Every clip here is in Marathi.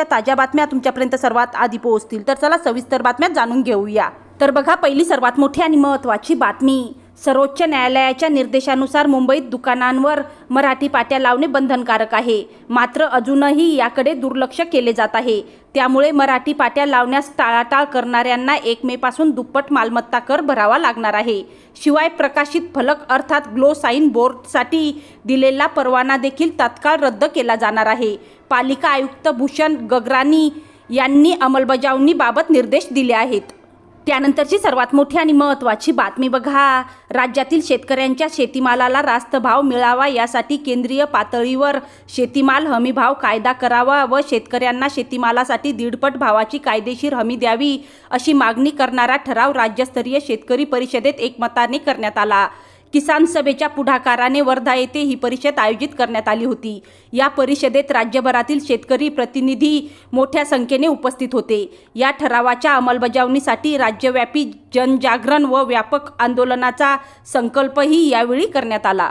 ताज्या बातम्या तुमच्यापर्यंत सर्वात आधी पोहोचतील. तर चला सविस्तर बातम्या जाणून घेऊया. तर बघा पहिली सर्वात मोठी आणि महत्त्वाची बातमी. सर्वोच्च न्यायालयाच्या निर्देशानुसार मुंबईत दुकानांवर मराठी पाट्या लावणे बंधनकारक आहे. मात्र अजूनही याकडे दुर्लक्ष केले जात आहे. त्यामुळे मराठी पाट्या लावण्यास टाळाटाळ करणाऱ्यांना एक मेपासून दुप्पट मालमत्ता कर भरावा लागणार आहे. शिवाय प्रकाशित फलक अर्थात ग्लो साईन बोर्डसाठी दिलेला परवाना देखील तात्काळ रद्द केला जाणार आहे. पालिका आयुक्त भूषण गगरानी यांनी अंमलबजावणीबाबत निर्देश दिले आहेत. त्यानंतरची सर्वात मोठी आणि महत्त्वाची बातमी बघा. राज्यातील शेतकऱ्यांच्या शेतीमालाला रास्त भाव मिळावा यासाठी केंद्रीय पातळीवर शेतीमाल हमी भाव कायदा करावा व शेतकऱ्यांना शेतीमालासाठी दीडपट भावाची कायदेशीर हमी द्यावी अशी मागणी करणारा ठराव राज्यस्तरीय शेतकरी परिषदेत एकमताने करण्यात आला. किसान सभेच्या पुढाकाराने वर्धा येथे ही परिषद आयोजित करण्यात आली होती. या परिषदेत राज्यभरातील शेतकरी प्रतिनिधी मोठ्या संख्येने उपस्थित होते. या ठरावाच्या अंमलबजावणीसाठी राज्यव्यापी जनजागरण व व्यापक आंदोलनाचा संकल्पही यावेळी करण्यात आला.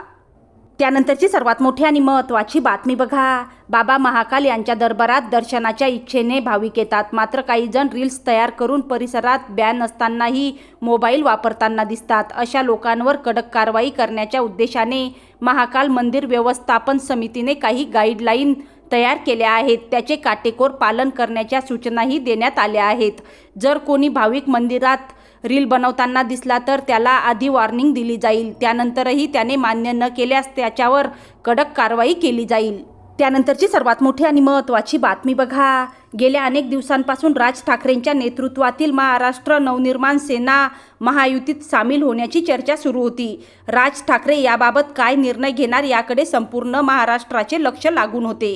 त्यानंतरची सर्वात मोठी आणि महत्त्वाची बातमी बघा. बाबा महाकाल यांच्या दरबारात दर्शनाच्या इच्छेने भाविक येतात मात्र काही जण रील्स तयार करून परिसरात बॅन असतानाही मोबाईल वापरताना दिसतात. अशा लोकांवर कडक कारवाई करण्याच्या उद्देशाने महाकाल मंदिर व्यवस्थापन समितीने काही गाईडलाईन तयार केल्या आहेत. त्याचे काटेकोर पालन करण्याच्या सूचनाही देण्यात आल्या आहेत. जर कोणी भाविक मंदिरात रील बनवताना दिसला तर त्याला आधी वॉर्निंग दिली जाईल. त्यानंतरही त्याने मान्य न केल्यास त्याच्यावर कडक कारवाई केली जाईल. त्यानंतरची सर्वात मोठी आणि महत्त्वाची बातमी बघा. गेल्या अनेक दिवसांपासून राज ठाकरेंच्या नेतृत्वातील महाराष्ट्र नवनिर्माण सेना महायुतीत सामील होण्याची चर्चा सुरू होती. राज ठाकरे याबाबत काय निर्णय घेणार याकडे संपूर्ण महाराष्ट्राचे लक्ष लागून होते.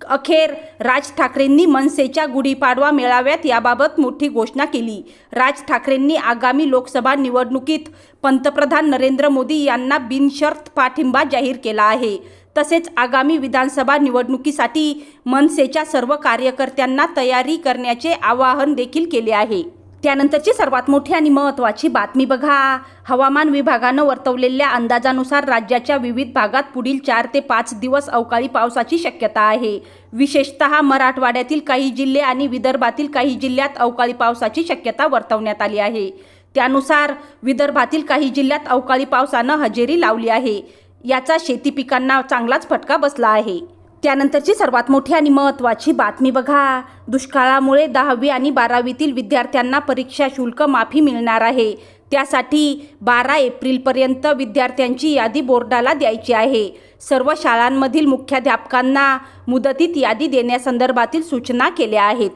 अखेर राज ठाकरेंनी मनसेच्या गुढीपाडवा मेळाव्यात याबाबत मोठी घोषणा केली. राज ठाकरेंनी आगामी लोकसभा निवडणुकीत पंतप्रधान नरेंद्र मोदी यांना बिनशर्त पाठिंबा जाहीर केला आहे. तसेच आगामी विधानसभा निवडणुकीसाठी मनसेच्या सर्व कार्यकर्त्यांना तयारी करण्याचे आवाहन देखील केले आहे. त्यानंतरची सर्वात मोठी आणि महत्त्वाची बातमी बघा. हवामान विभागानं वर्तवलेल्या अंदाजानुसार राज्याच्या विविध भागात पुढील चार ते पाच दिवस अवकाळी पावसाची शक्यता आहे. विशेषत मराठवाड्यातील काही जिल्हे आणि विदर्भातील काही जिल्ह्यात अवकाळी पावसाची शक्यता वर्तवण्यात आली आहे. त्यानुसार विदर्भातील काही जिल्ह्यात अवकाळी पावसानं हजेरी लावली आहे. याचा शेती पिकांना चांगलाच फटका बसला आहे. त्यानंतरची सर्वात मोठी आणि महत्त्वाची बातमी बघा. दुष्काळामुळे दहावी आणि बारावीतील विद्यार्थ्यांना परीक्षा शुल्क माफी मिळणार आहे. त्यासाठी बारा एप्रिलपर्यंत विद्यार्थ्यांची यादी बोर्डाला द्यायची आहे. सर्व शाळांमधील मुख्याध्यापकांना मुदतीत यादी देण्यासंदर्भातील सूचना केल्या आहेत.